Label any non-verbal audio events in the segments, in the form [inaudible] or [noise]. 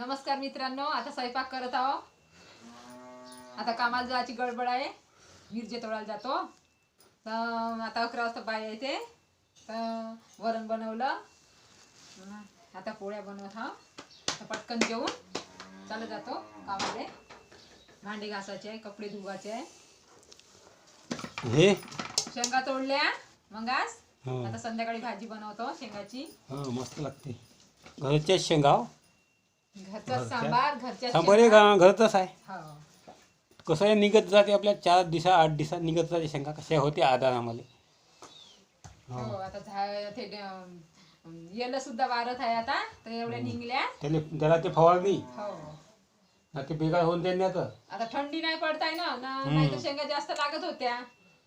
नमस्कार मित्रांनो आता स्वयंपाक करत आहो. आता कामाला जायची गडबड आहे. मिरचे तोडायला जातो. तर आता अकरा वाजता बाय येते. तर वरण बनवलं. आता पोळ्या बनवत हा तर पटकन जेवून चालत जातो कामाले. भांडे घासायचे आहे कपडे धुवायचे. आहे हे? शेंगा तोडल्या मग आज हं. आता संध्याकाळी भाजी बनवतो शेंगाची. हा मस्त लागते. घरच्याच शेंगा हो. घरचा सांबार घरच्या सांबार हे गा- घरचंच आहे? हो. कसं आहे निघत जाते आपल्या चार दिवसा आठ दिवसात निघत जाते शेंगा. कशा होते आधार आम्हाला हो आता झा- ते येलं सुद्धा वारत आहे आता. तर एवढ्या निघल्या. त्याला त्याला ते फवारणी हो. ना ते बेकार होऊन त्यांनी आता. आता थंडी नाही पडताय ना? नाही तर शेंगा जास्त लागत होत्या.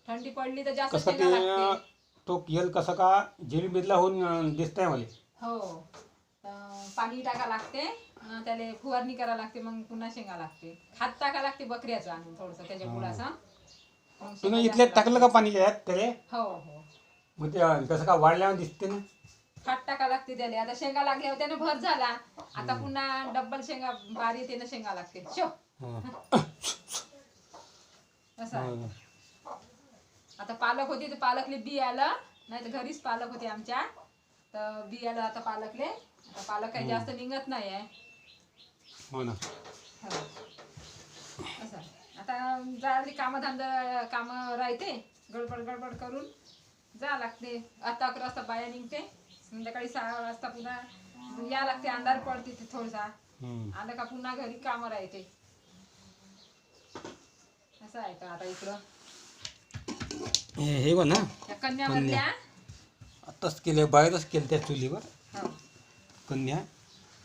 थंडी पडली तर जास्त कसं शेंगा ते लागते तो यल कसं का? झिलबिदला होऊन दिसत आहे मला. हो. पाणी टाका लागते त्याला फुवारणी करा लागते मग पुन्हा शेंगा लागते. खात टाका लागते बकऱ्याचं आणून थोडस त्याच्या गुळाचं. तुम्ही इथले टाकलं का पाणी त्याला. हो हो. मग ते कसं का वाढल्यावर दिसते ना. खात टाका लागते त्याला. आता शेंगा लागल्यावर त्याने भर झाला. आता पुन्हा डब्बल शेंगा बारी येते ना शेंगा लागते. शो. असं. आता पालक होती तर पालकले बी आलं नाही तर घरीच पालक होते आमच्या. तर बी आलं आता पालकले आता पालक काही जास्त निघत नाही आहे. हो ना. हो. असं. आता जायला कामधंदा कामं राहते. गडबड गडबड करून जा लागते. आता अकरा वाजता बाया निघते. संध्याकाळी सहा वाजता पुन्हा या लागते. अंधार पडते ते थोडसा. आलं का पुन्हा घरी कामं राहते. असं आहे का आता इकडं? हे बघ ना. त्या कन्यावरल्या. आताच केलं बाहेरच केलं त्या चुलीवर. हो. कन्या.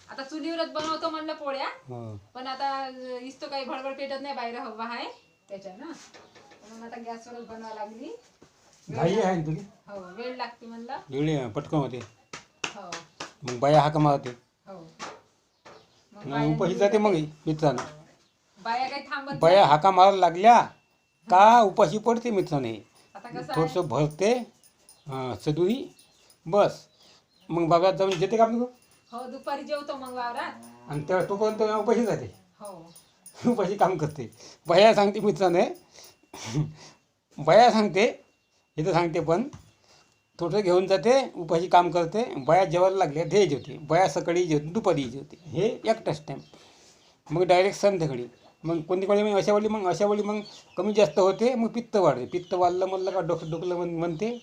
आता चुलीवरच बनवतो म्हणलं पोळ्या. हो. पण आता इस्तो काही भडभड पेटत नाही बाहेर हवा आहे त्याच्या ना. म्हणून आता गॅसवरच बनवा लागली. घाई आहे ना तुझी? हो वेळ लागते म्हणलं. पटकन होते. हो. मग बाया हाका मारते. हो. मग उपाशी जाते मग मित्रानं. बाया काही थांबत बाया हाका मारायला लागल्या का उपाशी पडते मित्राने? आता कसं आहे? थोडंसं भरते अं, सदुरी बस. मग बाबा जाऊन जेते का आपली हो दुपारी जेवतो मग वावरात. आणि त्या तोपर्यंत उपाशी जाते. हो. [laughs] उपाशी काम करते. बाया सांगते मित्राने. [laughs] बाया सांगते हे तर सांगते पण. थोडंसं घेऊन जाते उपाशी काम करते. बाया जेवायला लागल्या ते जेवते. बाया सकाळी जेवते दुपारी जेवते. हे एकटाच टाईम मग डायरेक्ट संध्याकाळी. मग कोणती कोणी मग अशा वेळी मग अशा वेळी मग कमी जास्त होते मग पित्त वाढते. पित्त वाढलं म्हणलं का डोकं डोकलं म्हण म्हणते.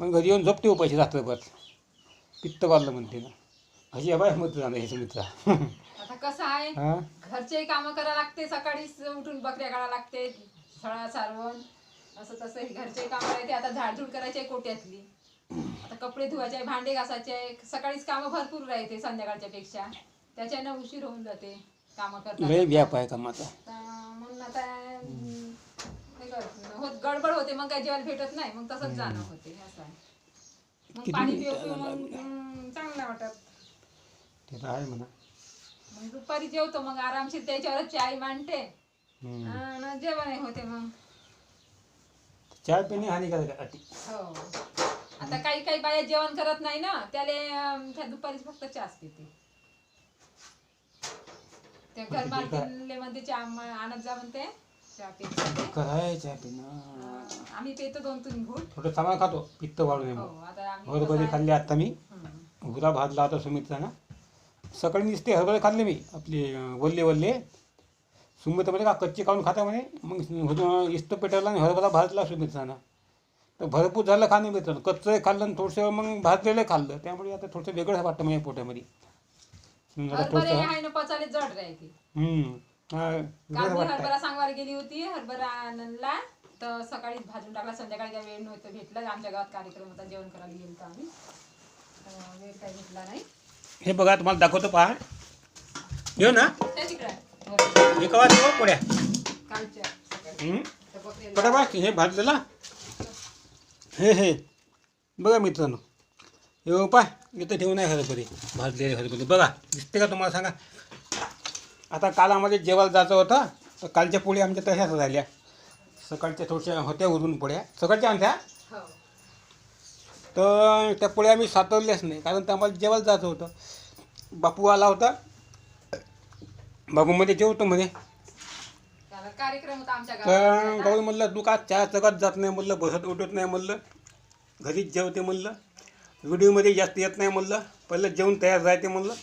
मग घरी येऊन झोपते उपाशी रात्रभर. पित्त वाढलं म्हणते ना. अशी बाय मित्र हे मित्र. आता कसं आहे? हां? घरचे कामं करा लागते. सकाळीच उठून बकऱ्या काढा लागते. सळा सारवण असं तसं हे घरचे काम करायचे आता झाडझूड करायची आहे कोट्यातली. आता कपडे धुवायचे भांडे घासायचे आहे. सकाळीच कामं भरपूर राहते संध्याकाळच्या पेक्षा. त्याच्यानं उशीर होऊन जाते कामं करता लय व्याप आहे कामाचा म्हणून आता हे गडबड होते मग काय जेवायला भेटत नाही मग तसंच जाणं होते असं आहे. मग किती पाणी मिनिटं पिऊ मग चांगलं नाही वाटत. ते तर आहे म्हणा. मग दुपारी जेवतो मग आरामशीर त्याच्यावरच चाय मांडते. हम्म. आणि जेवण होते मग. चहा पिणे हानिकारक आहे अति हो. आता काही काही बाया जेवण करत नाही ना त्याले अं, त्या दुपारीच फक्त चहाच पिते. त्या घर मालकीनले म्हणते चहा म- आणत जा म्हणते चहा पिते कराय चहा पिणं आम्ही पितो दोन तीन घूट. थोडं सामान खातो पित्त वाढू नये हो आता आम्ही हरभरे कसं आहे- खाल्ले आता मी. हं. हुरा भाजला होता सुमित्रानं सकाळी नुसते हरभरे खाल्ले मी आपले अं, वल्ले वल्ले. सुमित्र म्हणे का कच्चे खाऊन खाता म्हणे? मग इस्त पेटवला आणि हरभरा भाजला सुमित्रानं तर भरपूर झालं खाणे मित्रानं. कच्चं खाल्लं आणि थोडंसं मग भाजलेलं खाल्लं. त्यामुळे आता थोडंसं वेगळं वाटतं माझ्या पोटामध्ये. आता हरभरे थोडंसं आहे ना पचाले जड राहते हम्म. काल मी हरभरा सांगवायला गेली होती हरभरा आणला. तर सकाळीच भाजून टाकला संध्याकाळी काय वेळ नव्हतं भेटलं. आमच्या गावात कार्यक्रम होता जेवण करायला गेलो होतो आम्ही. तर वेळ काही भेटला नाही. हे बघा तुम्हाला दाखवतो पहा येऊ ना. हे कवा देऊ कालच्या. सकाळी. हं? हे भाजलेला? हे हे. बघा मित्रांनो. हे पा इथं ठेवून आहे हरभरे. भाजलेले हरभरे. बघा दिसते का तुम्हाला? सांगा. आता काल आम्हाला जेवायला जायचं होतं तर कालच्या पोळी आमच्या तशाच झाल्या. सकाळच्या थोड्याशा होत्या उरून पोळ्या. सकाळच्या आणत्या? हो. तर त्या पोळ्या आम्ही सातवल्याच नाही कारण त्या आम्हाला जेवायला जायचं होतं. बापू आला होता. बाबूमध्ये जेवतो म्हणे. आमच्या तर म्हणलं तू का चहा जगात जात नाही? म्हणलं बसत उठत नाही म्हणलं. घरीच जेवते म्हणलं. व्हिडिओमध्ये जास्त येत नाही म्हणलं. पहिलं जेवण तयार राहते म्हणलं.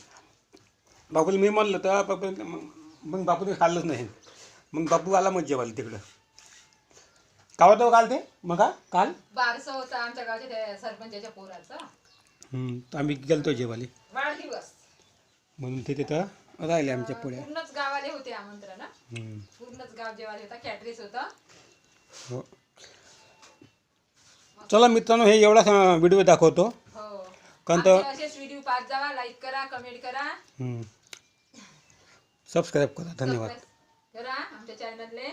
बापूला मी म्हणलं तर बापू मग बापूने खाल्लंच नाही. मग बापू आला मग जेवायला तिकडं. का होतं काल ते? मग हा? काल? बारसं होतं आमच्या गावच्या त्या सरपंचाच्या पोराचं. हम्म, तर आम्ही गेलतो जेवायला. वाढदिवस. म्हणून ते तिथं राहिले आमच्या पुढे पूर्णच गावाले होते आमंत्रण हं. हम्म, पूर्णच गाव जेवायला होता कॅटरीस होता. हो. चला मित्रांनो हे एवढा व्हिडिओ दाखवतो. हो. कारण तर- आमचे असेच व्हिडिओ पाहत जावा लाईक करा कमेंट करा. सबस्क्राईब करा. धन्यवाद. करा आमच्या चॅनलने